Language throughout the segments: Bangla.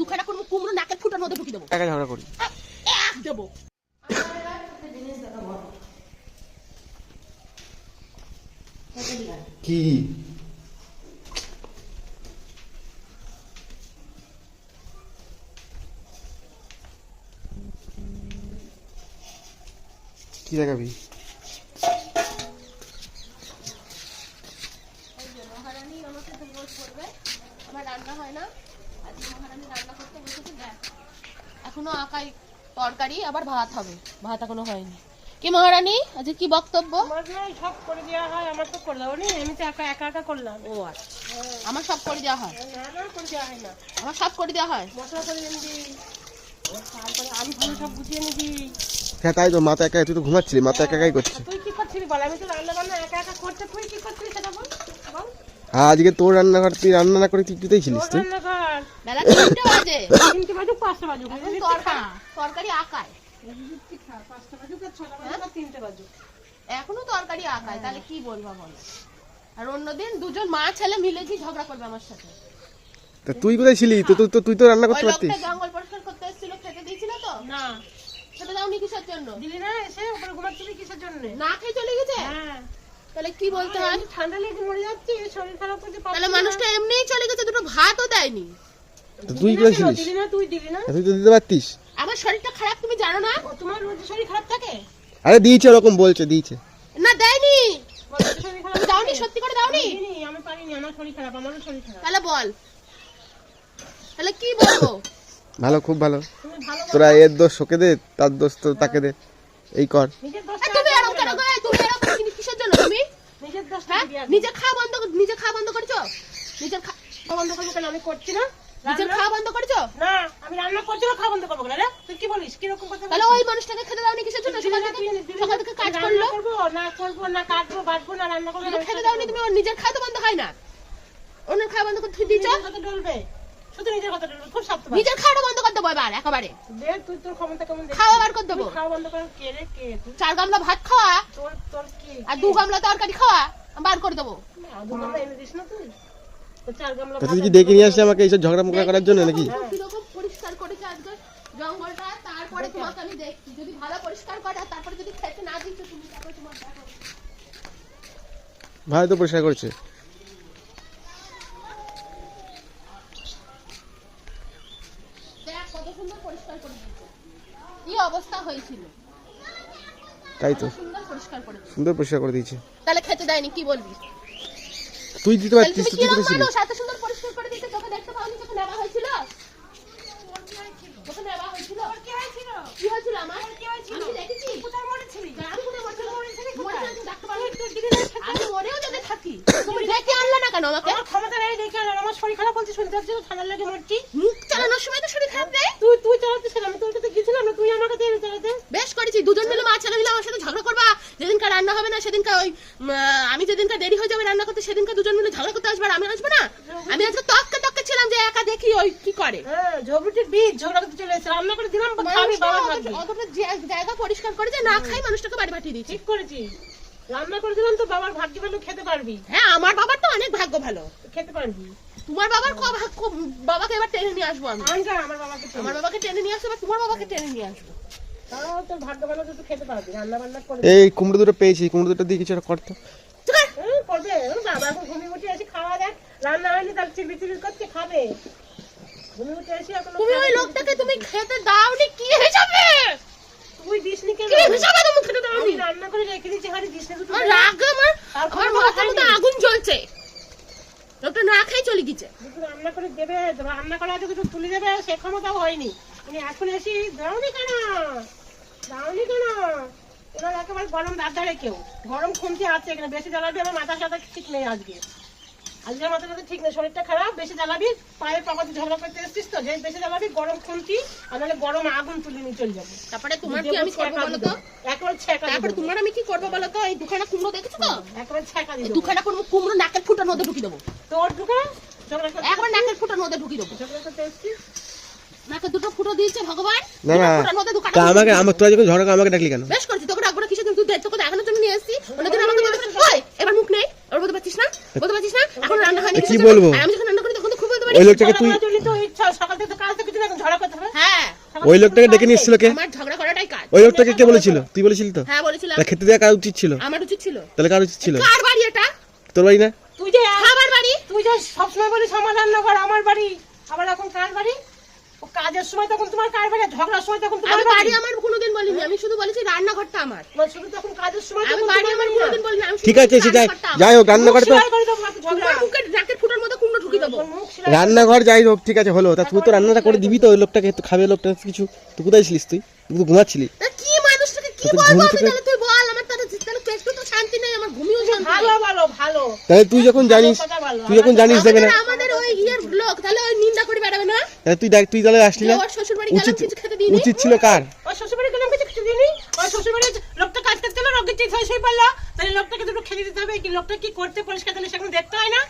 দুখানা করব কুমড়ো নাকের ফুটার মধ্যে ঢুকিয়ে দেবো। একা ঝগড়া করি এক দেবো। কি? কি দেখাবি? আমার রান্না হয় না। আজকে মহারানী রান্না করতে বসেছে দেখ এখনও আকাই তরকারি আবার ভাত হবে। ভাত এখনও হয়নি। কি মহারানী? আজকে কি বক্তব্য? সব করে দেওয়া হয় আমার তো করে দেবো আমি তো একা একা একা করলাম। ও আচ্ছা। আমার সব করে দেওয়া হয়। না না করে দেওয়া হয় না। আমার সব করে দেওয়া হয়। মশলা করে নিবি তারপরে আমি সব গুছিয়ে নিবি হ্যাঁ তাই তো মাথা একা তুই তো ঘুমাচ্ছিলি মাথা একা একাই করছিস। তুই কি করছিলি বল? আমি তো রান্না বান্না একা একা করতে তুই কি করছিলি সেটা বল বল। আর আজকে তোর রান্নাঘর তুই রান্না না করে তুই তুইতেই ছিলিস তুই? এখন তরকারি আকায়। এখনও তরকারি তাহলে কি বলব বলো? আর অন্যদিন দুজন মা ছেলে মিলে কি ঝগড়া করবে আমার সাথে? তা তুই কোথায় ছিলি? তো তুই তো তুই তো রান্না করতে পারতিস? জঙ্গল পরিষ্কার করতে এসেছিল খেতে দিয়েছিল তো? না। খেতে দাওনি কিসের জন্য? দিলি না এসে ওপরে ঘুমাচ্ছিলি কিসের জন্য? না খেয়ে চলে গেছে? হ্যাঁ। তাহলে কি বলতে হয়? ঠান্ডা লেগে মরে যাচ্ছি শরীর খারাপ পারছি তাহলে মানুষটা এমনিই চলে গেছে দুটো ভাতও দেয়নি। তুই না দিলি না তুই দিলি না? তুই তো দিতে পারতিস। আমার শরীরটা খারাপ তুমি জানো না? তোমার রোজ শরীর খারাপ থাকে? আরে দিয়েছে ওরকম বলছে দিয়েছে। না দেয়নি। দাওনি সত্যি করে দাওনি? আমি পারিনি আমার শরীর খারাপ আমারও শরীর খারাপ। তাহলে বল। তাহলে কি বলব? ভালো খুব ভালো। তোরা এর দোষ ওকে দে তার দোষ তো তাকে দে। এই কর। তুমি এরকম কেন গো? এই তুমি এরকম কি- কিসের জন্য তুমি নিজের দোষ হ্যাঁ নিজে খাওয়া বন্ধ নিজে খাওয়া বন্ধ করেছ? নিজের খা- বন্ধ করব কেন? আমি করছি না। নিজের খাওয়া বন্ধ করেছ? না আমি রান্না করছি না খাওয়া বন্ধ করব রে? তুই কি বলিস? কীরকম কথা তাহলে ওই মানুষটাকে খেতে দাওনি কিসের জন্য? সকাল থেকে দিলি না, দিলি সকাল থেকে কাজ করল। করব না করব না কাটবো বাটবো না রান্না করব খেতে দাওনি তুমি ওর নিজের খাওয়া তো বন্ধ হয় না। অন্যের খাওয়া বন্ধ করে দিয়েছ নিজের কথা ডলবে শুধু নিজের কথা ডলবে খুব স্বার্থপর। নিজের খাওয়াটা বন্ধ করে দেবো এবার একেবারে। দে তুই তোর ক্ষমতা কেমন খাওয়া বার করে দেবো। খাওয়া বন্ধ করে কে রে কে? চার গামলা ভাত খাওয়া? তোর তোর কি আর দু গামলা তরকারি খাওয়া? বার করে দেবো। তুই। তো চার গামলা তা তুই ভাত কি ডেকে নিয়ে আসলি আমাকে এইসব ঝগড়া মোগড়া করার জন্য নাকি। কীরকম পরিষ্কার করেছে আজকে জঙ্গলটা তারপরে তোমাকে আমি দেখছি। যদি ভালো পরিষ্কার করে তারপরে যদি খেতে না দিচ্ছ তুমি তারপরে তোমার দেখো তো পরিষ্কার করছে। কত সুন্দর পরিষ্কার করে দিচ্ছে কি অবস্থা হয়েছিল। তাই তো। সুন্দর পরিষ্কার করে দিয়েছে। তাহলে দেয়নি কি বলবি? তুই দিতে পারতিস তুই কোথায় কীরকম ছিলি মানুষ এত সুন্দর পরিষ্কার করে দিতে তোকে দেখতে পাওনি তোকে নেওয়া হয়েছিল তোকে নেওয়া হয়েছিল কি হয়েছিল কি হয়েছিল আমার কি হয়েছিল আমি দেখেছি কোথায় মরেছিলি আমি কোথায় মরেছিল মরেছিলি কোথায় ডাক্তার বাবু আমি মরেও যদি থাকি তুমি ডেকে আনলে না কেন আমাকে আমার ক্ষমতা নেই দেখে আর আমার শরীর খারাপ বলছি শুনতে পাচ্ছি ঠান্ডা লেগে মরছি মুখ চালানোর সময় তো শরীর খারাপ নেই তুই তুই চালাচ্ছিস আমি তোর কাছে গেছিলাম না তুই আমার কাছে এনে চালাতে বেশ করেছি দুজন মিলে মা ছেলে মিলে আমার সাথে ঝগড়া করবা যেদিনকার রান্না হবে না সেদিনকে ওই আমি যেদিনকার দেরি হয়ে যাবে রান্না করতে সেদিনকে দুজন মিলে ঝগড়া করতে আসবে আর আমি আসব না? আমি আজকে তককে তককে ছিলাম যে একা দেখি ওই কি করে। হ্যাঁ ঝগড়ুটির বীজ ঝগড়া করতে চলে এসে রান্না করে দিলাম খাবি বাবা অতটা জায়গা পরিষ্কার করে যে না খাই মানুষটাকে বাড়ি পাঠিয়ে দিচ্ছি ঠিক করেছিস রান্না করে দিলাম তো বাবার ভাগ্য ভালো খেতে পারবি। হ্যাঁ আমার বাবার তো অনেক ভাগ্য ভালো। খেতে পারবি। তোমার বাবার ক ভাগ্য বাবাকে এবার টেনে নিয়ে আসব আমি। আমার বাবাকে আমার বাবাকে টেনে নিয়ে আসব তোমার বাবাকে টেনে নিয়ে আসব। এই কুমড়ো দুটো পেয়েছি কুমড়ো দুটো দিয়ে কিছু একটা করতো তুমি ওই লোকটাকে তুমি খেতে দাওনি কি হিসাবে? তুই দিস কেন? কি হিসাবে তুমি খেতে দাওনি? রান্না করে রেখে দিয়েছি হাড়ি দিস না। রাগ আমার আমার মাথার মধ্যে আগুন জ্বলছে। লোকটা না খাই চলে গেছে। রান্না করে দেবে রান্না করে আগে কিছু তুলে দেবে সে ক্ষমতাও হয়নি। উনি এখন এসে দাওনি কেন? দাওনি কেন? ওনার একেবারে গরম দাঁত ধারে কেউ। গরম খুনতি আছে এখানে। বেশি জ্বালাবি আমার মাথা সাথে ঠিক নেই আজকে। মাথা সাথে ঠিক নেই। শরীরটা খারাপ বেশি জ্বালাবি পায়ের পাপাতে ঝগড়া করতে এসছিস তো যে বেশি জ্বালাবি গরম খুনতি আর নাহলে গরম আগুন তুলে নিয়ে চলে যাব। তারপরে তোমার কি আমি করব বলো তো? একেবারে তারপরে তোমার আমি কি করব বলো তো? এই দুখানা কুমড়ো দেখেছ তো? একেবারে ছেঁকা এই দিবো দুখানা কুমড়ো কুমড়ো নাকের ফুটার মধ্যে ঢুকিয়ে দেবো। তোর করতে একবার নাকের ফুটার মধ্যে ঢুকিয়ে দেবো। ঝগড়া করতে এসছিস? নাকে দুটো ফুটো দিয়েছে ভগবান। না না তা আমাকে। আমার তোরা যখন ঝগড়া কর, আমাকে ডাকলি কেন? বেশ করেছি তোকে ডাকবো না কিসের জন্য? তুই দেখ, তোকে দেখানোর জন্য নিয়ে এসেছি। অন্যদিন আমাকে বলতে ওই এবার মুখ নেই এবার বলতে পারছিস না বলতে পারছিস না এখন রান্না হয়নি কি বলব? আমি যখন রান্না করি তখন তো খুব বলতে পারি। ওই লোকটাকে তুই তোর তো ইচ্ছা সকাল থেকে তো কাজ তো কিছু না ঝগড়া করতে হবে। হ্যাঁ। ওই লোকটাকে ডেকে নিয়ে এসেছিল কে? আমার ঝগড়া করাটাই কাজ। ওই লোকটাকে কে বলেছিল? তুই বলেছিলি তো? হ্যাঁ বলেছিলাম। তা খেতে দেওয়া কার উচিত ছিল? আমার উচিত ছিল। তাহলে কার উচিত ছিল? কার বাড়ি এটা? তোর বাড়ি না? তুই যে খাবার বাড়ি? তুই যে সবসময় বলিস আমার রান্নাঘর আমার বাড়ি। আবার এখন কার বাড়ি? কাজের সময় তখন তোমার কার বাড়ি ঝগড়ার সময় তখন তোমার বাড়ি আমার কোনোদিন বলিনি আমি শুধু বলেছি রান্নাঘরটা আমার। মানে শুধু তখন কাজের সময় আমি বাড়ি আমার কোনোদিন বলিনি আমি ঠিক আছে বলেছি সে যাই হোক রান্নাঘরে তো ফুটোর মতো কুমড়ো ঢুকি দেবো। রান্নাঘর যাই হোক ঠিক আছে হলো। তা তুই তো রান্নাটা করে দিবি তো ওই লোকটাকে তো খাবে লোকটা কিছু। তুই কোথায় ছিলিস তুই? তুই তো ঘুমাচ্ছিলি। কি মানুষটাকে কি বলব আমি তাহলে? তুই বল আমার তাহলে তাহলে তো একটু তো শান্তি নেই আমার ঘুমিও শান্তি ভালো ভালো ভালো। তাহলে তুই যখন জানিস তুই যখন জানিস দেবে না আমাদের- আমাদের ওই ইয়ের লোক তাহলে ওই নিন্দা করে বেড়াবে না তাহলে তুই দেখ তুই তাহলে আসলি না? ওর শ্বশুর বাড়ি গেলাম উচিত কিছু খেতে দিইনি? উচিত ছিল কার? গেলাম কিছু কিছু দিনই ওই শ্বশুরবাড়ি লোকটা কাজ করতে না রোগের চিকিৎসা পড়ল। তাহলে লোকটাকে দুটো খেতে দিতে হবে কি? লোকটা কি করতে পরিষ্কার তাহলে সেখানে দেখতে হয় না?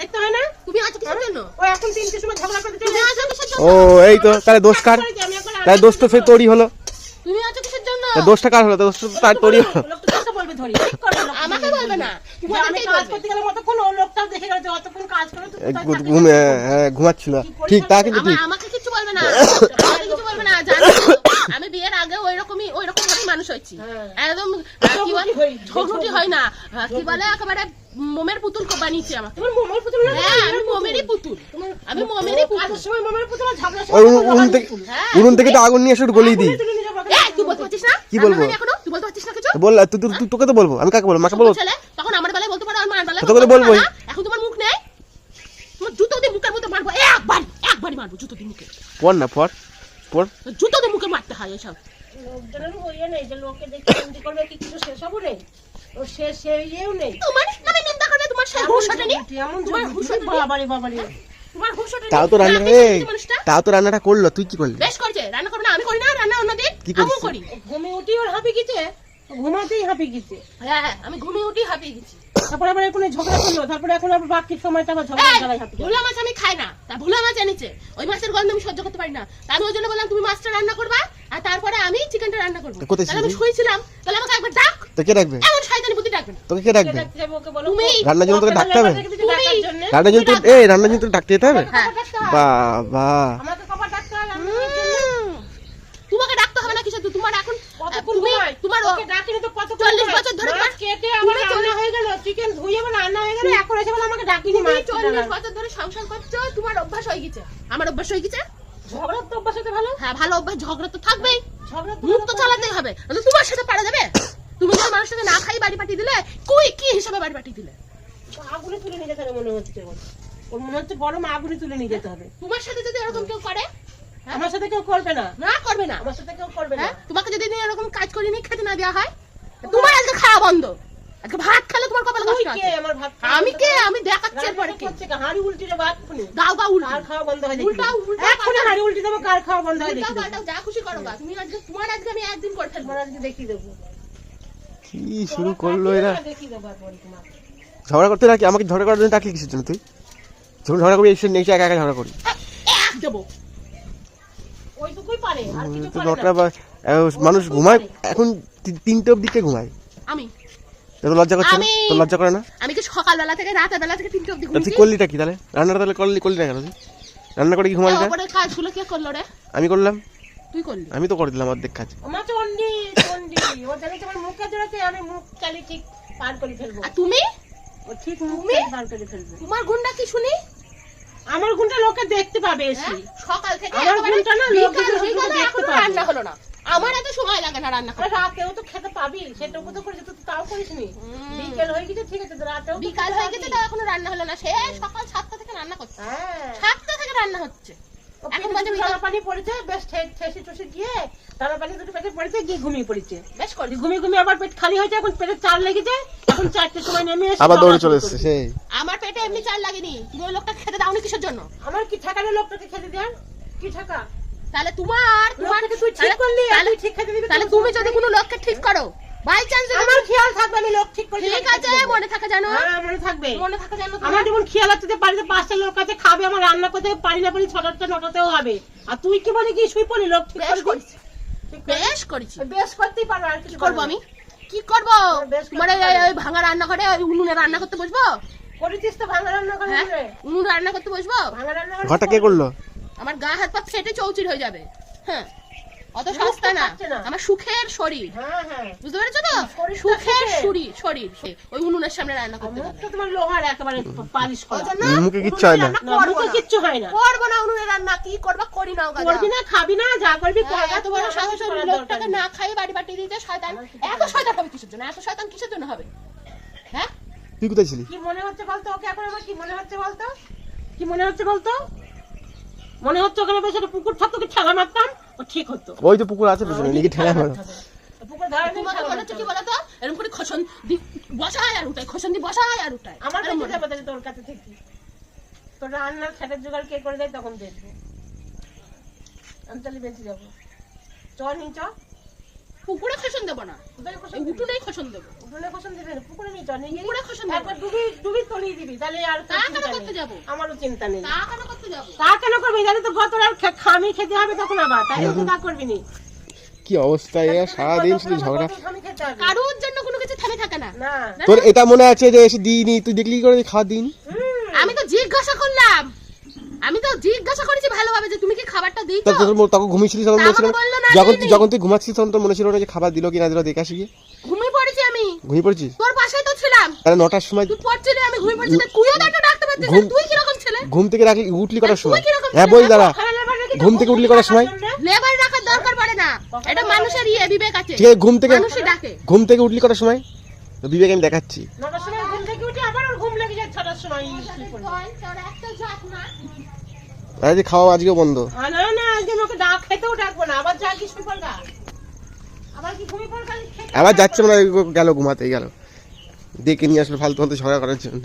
দেখতে হয় না? তুমি আছো কিসের জন্য? ও এখন তিনটের সময় ঝগড়া করতে চলে ও এই তো তাহলে দোষ কার? তাহলে দোষ তো ফের তোরই হলো। তুমি আছো কিসের জন্য? দোষটা কার হলো? দোষটা তো তার তোরই হলো। লোকটা কাকে বলবে ধরি। ঠিক করবে আমাকে বলবে না। আমি ঘুমাচ্ছিল ঠিক তা কিন্তু ঠিক আমাকে কিছু বলবে না। কিছু বলবে না বিয়ের আগে ওই রকমই ওই রকম মানুষ হয়েছি। হ্যাঁ। একদম কি বলে। ঝগড়ুটি হয় না। কি বলে? একেবারে মোমের পুতুল কো বানিয়েছে আমাকে। মোমের পুতুল হ্যাঁ আমি মোমেরই পুতুল। আমি মোমেরই পুতুল। সময় মোমের পুতুল থেকে হ্যাঁ। থেকে তো আগুন নিয়ে এসে একটু গলিয়ে দিই। তুই বলতে পারছিস না? কি বলব? তুই বলতে পারছিস না কিছু? বল তুই তুই- তুই- তোকে তো বলব আমি কাকে বলব? মাকে বলব তখন আমার বলতে পারো বলবোই। এখন তোমার মুখ নেই? তোমার জুতো দিয়ে মুখের মধ্যে মারবো একবার একবারই মারবো জুতো দিয়ে মুখে। পড় না পড় পড় জুতো দিয়ে মুখে মারতে হয় এসব। লোকজনের নেই যে লোকে দেখে চিন্তা করবে কি কিছু সেসবও নেই? ও সে সে নেই। তোমার নামে নিন্দা করবে তোমার সেই হুঁশ ওঠেনি? এমন তোমার হুঁশ বাবারে বাবারে। তোমার হুঁশ ওঠেনি? তাও তো রান্না না, এই দেখেছি মানুষটা। তাও তো রান্নাটা করল তুই কি করলি? বেশ করেছে রান্না করবে না আমি করি না রান্না অন্যদিন কি? করি। ঘুমে উঠি ওর হাঁপি গেছে? ঘুমাতেই হাঁপি গেছে। হ্যাঁ হ্যাঁ, আমি ঘুমিয়ে উঠি হাঁপিয়ে গেছি। তারপরে আবার এখন ঝগড়া করল তারপরে এখন আবার বাকি সময়টা আবার ঝগড়া এই, ঝগড়ায় হাঁপি ভোলা মাছ আমি খাই না তা ভোলা মাছ এনেছে ওই মাছের গন্ধ আমি সহ্য করতে পারি না। তা আমি ওই জন্য বললাম তুমি মাছটা রান্না করবা আর তারপরে আমি চিকেনটা রান্না করব। কোথায় তাহলে আমি শুয়েছিলাম তাহলে আমাকে একবার ডাক। তো কে রাখবে এমন শয়তানি বুদ্ধি ডাকবে না। তোকে কে কে রাখবে ডাকতে যাবে ওকে বলো? তুমি রান্নার জন্য তোকে ডাকতে হবে। রান্নার জন্য এই রান্নার জন্য তোকে ডাকতে যেতে হবে? হ্যাঁ। বাবা আমাকে কবার ডাকতে হয় রান্নার জন্যে? উম, তোমাকে ডাকতে হবে না কিছু তোমার এখন কতক্ষণ তুমি তোমার ওকে ডাকিনি তো কতক্ষণ চল্লিশ বছর ধরে তোমার- কেটে তুমি রান্না হয়ে গেল চিকেন ধুয়ে আবার রান্না হয়ে গেল এখন এসে বলে আমাকে ডাকিনি তুমি মাছ বছর ধরে সংসার করছ তোমার অভ্যাস হয়ে গেছে। আমার অভ্যাস হয়ে গেছে? ঝগড়ার তো অভ্যাস হতে ভালো। হ্যাঁ ভালো অভ্যাস ঝগড়া তো থাকবেই। ঝগড়া মুখ তো চালাতেই হবে তোমার সাথে পারা যাবে। তুমি যখন মানুষটাকে না খাই বাড়ি পাঠিয়ে দিলে কুই কি হিসাবে বাড়ি পাঠিয়ে দিলে? আগুনে তুলে নিয়ে যেতে হবে মনে হচ্ছে ওর। মনে হচ্ছে বড় মা আগুনে তুলে নিয়ে যেতে হবে। তোমার সাথে যদি এরকম কেউ করে? আমার সাথে কেউ করবে না। না করবে না। আমার সাথে কেউ করবে না। হ্যাঁ? তোমাকে যদি এরকম কাজ করে নিয়ে খেতে না দেওয়া হয় তোমার আজকে খাওয়া বন্ধ। আজকে ভাত খেলে তোমার কপালে কষ্ট আছে। আমার ভাত আমি কে? আমি দেখাচ্ছি এরপরে কে? কে? হাঁড়ি উল্টি দেবো এক্ষুনি। দাও গা উল্টা। কার খাওয়া বন্ধ হয় উল্টা, উল্টা, পাল্টা। হাঁড়ি উল্টি দেবো কার খাওয়া বন্ধ হয় দেবো পাল্টাও যা খুশি করো গা তুমি আজকে তোমার আজকে আমি একদিন করে ফেলব। আজকে দেখিয়ে দেবো। কি শুরু করল এরা? ঝগড়া করতে নাকি? আমাকে ঝগড়া করার জন্য ডাকলি কিসের জন্য তুই? যখন ঝগড়া করবি এসে নেই একা একা ঝগড়া করি। দেবো ওইটুকুই পারে আর কিছু তো পারে না। বা মানুষ ঘুমায় এখন তিনটে অব্দি কে ঘুমায়? আমি। তো লজ্জা করছে না? তোর লজ্জা করে না? আমি কি সকালবেলা থেকে রাতের বেলা থেকে তিনটে অব্দি তা তুই করলিটা কি তাহলে? রান্নাটা তাহলে করলি করলি না কেন তুই? রান্না করে কি ঘুমালি না কাজগুলো কে করল রে? আমি করলাম। তুই করলি? আমি তো করে দিলাম অর্ধেক কাজ। আমার চন্ডি চন্ডি। ও জানে তোমার মুখে জোড়াতে আমি মুখ চালি ঠিক পার করে ফেলব। আর তুমি? ও ঠিক মুখ তুমি? পার করে ফেলব। তোমার গুণটা কি শুনি? আমার গুণটা লোকে দেখতে পাবে এসে। হ্যাঁ? সকাল থেকে আমার গুণটা না লোক দেখতে পাবে। রান্না হলো না। আমার এত সময় লাগে না রান্না রাতেও তো খেতে পাবি সেটুকু তো তুই তাও করিস নি। হুম। বিকেল হয়ে গেছে ঠিক আছে রাতেও বিকাল হয়ে গেছে তাও এখনও রান্না হলো না। সে সকাল সাতটা থেকে রান্না করছে। হ্যাঁ। সাতটা থেকে রান্না হচ্ছে। এখন বাজে বিকাল। পানি পড়েছে বেশ ঠে- ঠেসে গিয়ে টানা পানি দুটো পেটে পড়েছে গিয়ে ঘুমিয়ে পড়েছে। বেশ করলি ঘুমিয়ে ঘুমিয়ে আবার পেট খালি হয়েছে এখন পেটে চার লেগেছে এখন চারটের সময় নেমে এসে আবার দৌড়ে চলে এসছে। সেই। আমার পেটে এমনি চাল লাগেনি। তুমি ওই লোকটা খেতে দাওনি কিসের জন্য? আমার কি ঠাকারে লোকটাকে খেতে দেন কি ঠাকা? তাহলে তোমার তোমার তুই ঠিক করলি তাহলে ঠিক খেতে দিবি তাহলে তুমি যদি কোনো লোককে ঠিক করো বাই চান্স আমার খেয়াল থাকবে আমি লোক ঠিক করে ঠিক আছে মনে থাকে জানো? হ্যাঁ মনে থাকবে। মনে থাকে জানো আমার যেমন খেয়াল আছে যে বাড়িতে পাঁচটা লোক আছে খাবে আমার রান্না করতে পারি না পারি ছটাতে নটাতেও হবে। আর তুই কি বলে কি শুই পড়লি? লোক ঠিক বেশ করে বেশ করেছি। বেশ করতেই পারো আর কিছু কি করব আমি? কি করব? মানে ওই ভাঙা রান্না করে ওই উনুনে রান্না করতে বসবো? করেছিস তো ভাঙা রান্না করে হ্যাঁ। উনুনে? রান্না করতে বসবো? ভাঙা রান্না করে ঘরটা কে করল? আমার গা হাত পা ফেটে চৌচির হয়ে যাবে। হ্যাঁ। অত সস্তা না। আমার সুখের শরীর। হ্যাঁ হ্যাঁ। বুঝতে পেরেছ তো? সুখের সুখের। শরীর শরীর। ওই উনুনের সামনে রান্না করতে মুখটা তোমার লোহার একেবারে পালিশ করা। মুখে কিচ্ছু হয় না। না মুখে কিচ্ছু হয় না। করব না উনুনে রান্না। কি করবা? করি গাদা। করবি না খাবি না যা করবি হ্যাঁ, করবি এত বড় সাহস লোকটাকে না খাইয়ে বাড়ি বাটি দিতে শয়তান। এত শয়তান হবে কিসের জন্য? এত শয়তান কিসের জন্য হবে? হ্যাঁ? তুই কোথায় ছিলি? কি মনে হচ্ছে বলতো? ওকে এখন আমার কি মনে হচ্ছে বলতো? কি মনে হচ্ছে বলতো? মনে হচ্ছে ওখানে বসে একটা পুকুর থাকতো কি ঠেলা মারতাম? ও ঠিক হতো ওই তো পুকুর আছে পিছনে নাকি ঠেলা মারো। পুকুর ধারে নিয়ে তোমাকে ঠেলা মারতে হচ্ছে কি হবে। বলতো? এরকম করে খসন দি বসায় আর উঠায় খসন দি বসায় আর উঠায়। আমার মনে যাব তোর কাছে থেকে। তোর রান্নার খেটের জোগাড় কে করে দেয় তখন দেখব। আমি তাহলে বেঁচে যাব। চ নি চ। পুকুরে খসন দেবো না। কোথায় খোসন দিবি? উঠোনে খোসন দিবি পুকুরে নিয়ে চ নিয়ে গিয়ে পুকুরে খসন দেবো। একবার ডুবি ডুবি তলিয়ে দিবি তাহলে আর তা কেন করতে। যাব? আমারও চিন্তা নেই। তা কেন করতে যাব? তা কেন করবি? তাহলে তো গত আর খামি খেতে হবে তখন আবার তাই তো তা করবি নি। কি অবস্থা এরা সারাদিন শুধু ঝগড়া। কারোর জন্য কোনো কিছু থেমে থাকে না। না। তোর এটা মনে আছে যে এসে দিইনি তুই দেখলি কি করে খাওয়া দিন? আমি তো জিজ্ঞাসা করলাম। আমি তো জিজ্ঞাসা করেছি ভালোভাবে যে তুমি কি খাবারটা দিই তা তখন ঘুমিয়েছিলিস তখন তা মনে ছিল যখন তুই যখন তুই ঘুমাচ্ছিস তখন তোর মনে ছিল না যে খাবার দিল কি না দিল দেখে আসি ঘুমিয়ে পড়েছি আমি। ঘুমিয়ে পড়ছিস? তোর পাশে তো ছিলাম। তাহলে নটার সময় তুই পড়ছিলি আমি ঘুমিয়ে পড়ছি। তা তুইও তো ডাকতে তুই কীরকম ছেলে? ঘুম থেকে রাখলি উঠলি করার সময়? হ্যাঁ? বল দাঁড়া। ঘুম থেকে উঠলি করার সময়? লেবার রাখার দরকার পড়ে না। এটা মানুষের ইয়ে বিবেক আছে। ঠিক আছে ঘুম থেকে মানুষই ডাকে। ঘুম থেকে উঠলি করার সময়? বিবেক আমি দেখাচ্ছি। নটার সময় ঘুম থেকে উঠে আবার ঘুম লেগে যায় ছটার সময়। পড়বে। খাওয়া আজকে বন্ধ। না না আজকে ওকে ডাক খেতেও ডাকবো না আবার যা কি শুয়ে পড়বা আবার কি ঘুমিয়ে পড়বা আবার যাচ্ছে মানে গেল ঘুমাতে গেল। ডেকে নিয়ে আসলে ফালতু ফালতু ঝগড়া করার জন্য।